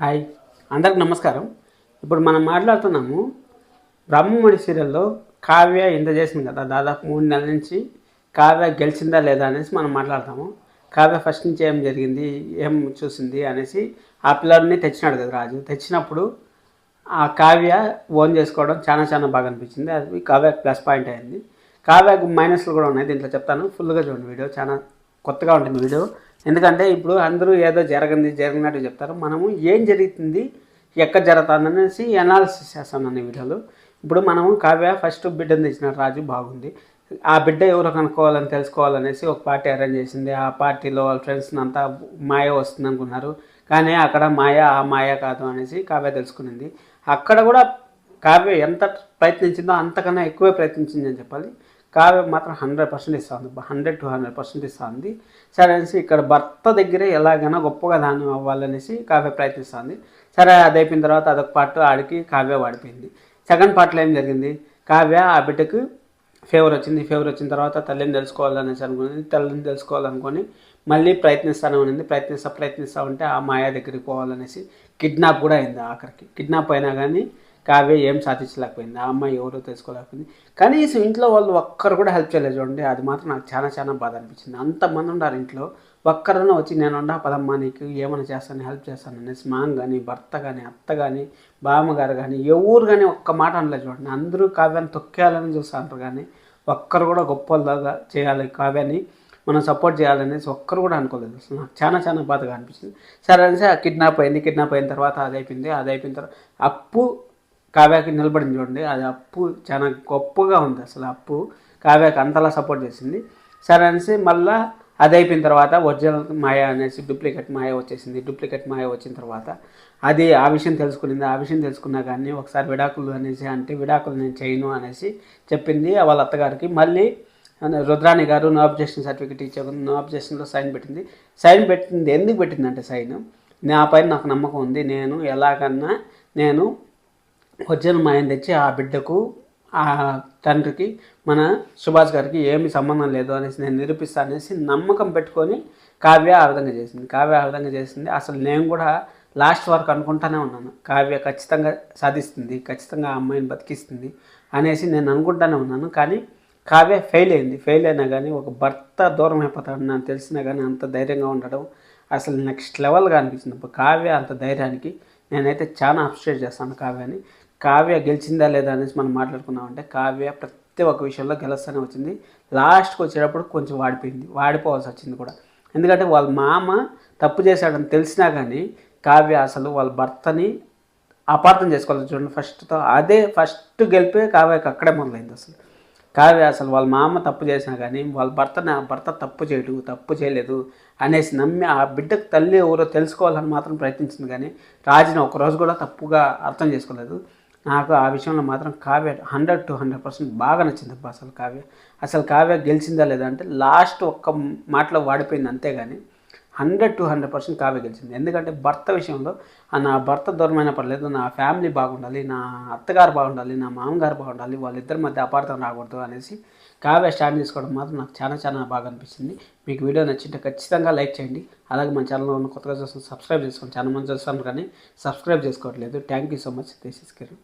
Hi. అందరికి నమస్కారం. ఇప్పుడు మనం మాట్లాడుతున్నాము బ్రహ్మముడి సీరియల్లో కావ్య ఇంత చేసింది కదా దాదాపు మూడు నెలల నుంచి కావ్య గెలిచిందా లేదా అనేసి మనం మాట్లాడతాము. కావ్య ఫస్ట్ నుంచి ఏం జరిగింది ఏం చూసింది అనేసి ఆ పిల్లల్ని తెచ్చినాడు కదా రాజు. తెచ్చినప్పుడు ఆ కావ్య ఓన్ చేసుకోవడం చాలా చాలా బాగా అనిపించింది. అది కావ్య ప్లస్ పాయింట్ అయింది. కావ్యకు మైనస్లు కూడా ఉన్నాయి దీంట్లో చెప్తాను. ఫుల్గా చూడండి వీడియో చాలా కొత్తగా ఉంటుంది వీడియో. ఎందుకంటే ఇప్పుడు అందరూ ఏదో జరగంది జరిగినట్టు చెప్తారు. మనము ఏం జరుగుతుంది ఎక్కడ జరుగుతుంది అనేసి అనాలిసిస్ చేస్తాను అనే వీడియోలు. ఇప్పుడు మనము కావ్య ఫస్ట్ బిడ్డను తెచ్చిన రాజు బాగుంది. ఆ బిడ్డ ఎవరు కనుక్కోవాలని తెలుసుకోవాలనేసి ఒక పార్టీ అరేంజ్ చేసింది. ఆ పార్టీలో వాళ్ళ ఫ్రెండ్స్ని అంతా మాయ వస్తుంది అనుకున్నారు. కానీ అక్కడ మాయ ఆ మాయ కాదు అనేసి కావ్య తెలుసుకునింది. అక్కడ కూడా కావ్య ఎంత ప్రయత్నించిందో అంతకన్నా ఎక్కువే ప్రయత్నించింది అని చెప్పాలి. కావ్య మాత్రం హండ్రెడ్ పర్సెంట్ ఇస్తుంది. హండ్రెడ్ టు హండ్రెడ్ పర్సెంట్ ఇస్తుంది. సరే అనేసి ఇక్కడ భర్త దగ్గరే ఎలాగైనా గొప్పగా దానం అవ్వాలనేసి కావ్య ప్రయత్నిస్తుంది. సరే అది అయిపోయిన తర్వాత అదొక పార్ట్ ఆడికి కావ్య వాడిపోయింది సెకండ్ పార్ట్లో ఏం జరిగింది? కావ్య ఆ బిడ్డకు ఫేవర్ వచ్చింది. ఫేవర్ వచ్చిన తర్వాత తల్లిని తెలుసుకోవాలనేసి అనుకుని తల్లిని తెలుసుకోవాలనుకొని మళ్ళీ ప్రయత్నిస్తానే ఉన్నది ప్రయత్నిస్తా ప్రయత్నిస్తూ ఉంటే ఆ మాయా దగ్గరికి పోవాలనేసి కిడ్నాప్ కూడా అయింది ఆఖరికి. కిడ్నాప్ అయినా కానీ కావ్య ఏం సాధించలేకపోయింది ఆ అమ్మాయి ఎవరో తెలుసుకోలేకపోయింది. కనీసం ఇంట్లో వాళ్ళు ఒక్కరు కూడా హెల్ప్ చేయలేదు చూడండి అది మాత్రం నాకు చాలా చాలా బాధ అనిపించింది. అంతమంది ఉన్నారు ఇంట్లో ఒక్కరన్నా వచ్చి నేను ఉండా పదమ్మా నీకు ఏమైనా చేస్తాను హెల్ప్ చేస్తాను అనేసి మాంగ్ కానీ భర్త కానీ అత్త కానీ బామ్మగారు కానీ ఎవరు కానీ ఒక్క మాట అనలేదు చూడండి. అందరూ కావ్యాన్ని తొక్కేయాలని చూస్తారు కానీ ఒక్కరు కూడా గొప్పలాగా చేయాలి కావ్యాన్ని మనం సపోర్ట్ చేయాలనేసి ఒక్కరు కూడా అనుకోలేదు అసలు. నాకు చాలా చాలా బాధగా అనిపించింది. సరే అనేసి ఆ కిడ్నాప్ అయింది కిడ్నాప్ అయిన తర్వాత అది అయిపోయింది అది అయిపోయిన తర్వాత అప్పు కావ్యాకి నిలబడింది చూడండి. అది అప్పు చాలా గొప్పగా ఉంది అసలు అప్పు. కావ్యాకి అంతలా సపోర్ట్ చేసింది. సరే అనేసి మళ్ళీ అది అయిపోయిన తర్వాత ఒరిజినల్ మాయ అనేసి డూప్లికేట్ మాయ వచ్చేసింది. డూప్లికేట్ మాయ వచ్చిన తర్వాత అది ఆ విషయం తెలుసుకునింది. ఆ విషయం తెలుసుకున్నా కానీ ఒకసారి విడాకులు అనేసి అంటే విడాకులు నేను చేయను అనేసి చెప్పింది వాళ్ళ అత్తగారికి. మళ్ళీ Rudrani garu no objection certificate ఇచ్చే నో అబ్జెక్షన్లో సైన్ పెట్టింది. సైన్ పెట్టింది. ఎందుకు పెట్టిందంటే సైన్ నా పైన నాకు నమ్మకం ఉంది. నేను ఎలాగన్నా నేను ఒరిజినల్ మాయం తెచ్చి ఆ బిడ్డకు ఆ తండ్రికి మన సుభాష్ గారికి ఏమి సంబంధం లేదు అనేసి నేను నిరూపిస్తా అనేసి నమ్మకం పెట్టుకొని కావ్య ఆ విధంగా చేసింది. కావ్య ఆ విధంగా చేసింది. అసలు నేను కూడా లాస్ట్ వరకు అనుకుంటానే ఉన్నాను. కావ్య ఖచ్చితంగా సాధిస్తుంది ఖచ్చితంగా ఆ అమ్మాయిని బతికిస్తుంది అనేసి నేను అనుకుంటానే ఉన్నాను. కానీ కావ్య ఫెయిల్ అయింది. ఫెయిల్ అయినా కానీ ఒక భర్త దూరం అయిపోతాడు నాకు తెలిసినా కానీ అంత ధైర్యంగా ఉండడం అసలు నెక్స్ట్ లెవెల్గా అనిపించింది. కావ్య అంత ధైర్యానికి నేనైతే చాలా అప్రిషియేట్ చేస్తాను కావ్యని. కావ్య గెలిచిందా లేదా అనేసి మనం మాట్లాడుకున్నామంటే కావ్య ప్రతి ఒక్క విషయంలో గెలుస్తూనే వచ్చింది. లాస్ట్కి వచ్చేటప్పుడు కొంచెం వాడిపోయింది. వాడిపోవాల్సి వచ్చింది కూడా. ఎందుకంటే వాళ్ళ మామ తప్పు చేశాడని తెలిసినా కానీ కావ్య అసలు వాళ్ళ భర్తని అపార్థం చేసుకోవాలి చూడండి ఫస్ట్తో అదే ఫస్ట్ గెలిపే కావ్యకి అక్కడే మొదలైంది అసలు. కావ్య అసలు వాళ్ళ మామ తప్పు చేసినా కానీ వాళ్ళ భర్త నా భర్త తప్పు చేయడు తప్పు చేయలేదు అనేసి నమ్మి ఆ బిడ్డకు తల్లి ఎవరో తెలుసుకోవాలని మాత్రం ప్రయత్నించింది కానీ రాజుని ఒకరోజు కూడా తప్పుగా అర్థం చేసుకోలేదు. నాకు ఆ విషయంలో మాత్రం Kavya hundred to hundred percent బాగా నచ్చింది అబ్బా అసలు కావ్య. అసలు కావ్య గెలిచిందా లేదా అంటే లాస్ట్ ఒక్క మాటలో వాడిపోయింది అంతేగాని hundred to hundred percent Kavya గెలిచింది. ఎందుకంటే భర్త విషయంలో ఆ నా భర్త దూరమైన పర్లేదు నా ఫ్యామిలీ బాగుండాలి నా అత్తగారు బాగుండాలి నా మామగారు బాగుండాలి వాళ్ళిద్దరి మధ్య అపార్థం రాకూడదు అనేసి కావ్య స్టాండ్ తీసుకోవడం మాత్రం నాకు చాలా చాలా బాగా అనిపించింది. మీకు వీడియో నచ్చింటే ఖచ్చితంగా లైక్ చేయండి. అలాగే మన ఛానల్లో ఉన్న కొత్తగా చూసిన సబ్స్క్రైబ్ చేసుకోండి. చాలా మంది చూస్తాను కానీ సబ్స్క్రైబ్ చేసుకోవట్లేదు. Thank you so much. This is Kiran.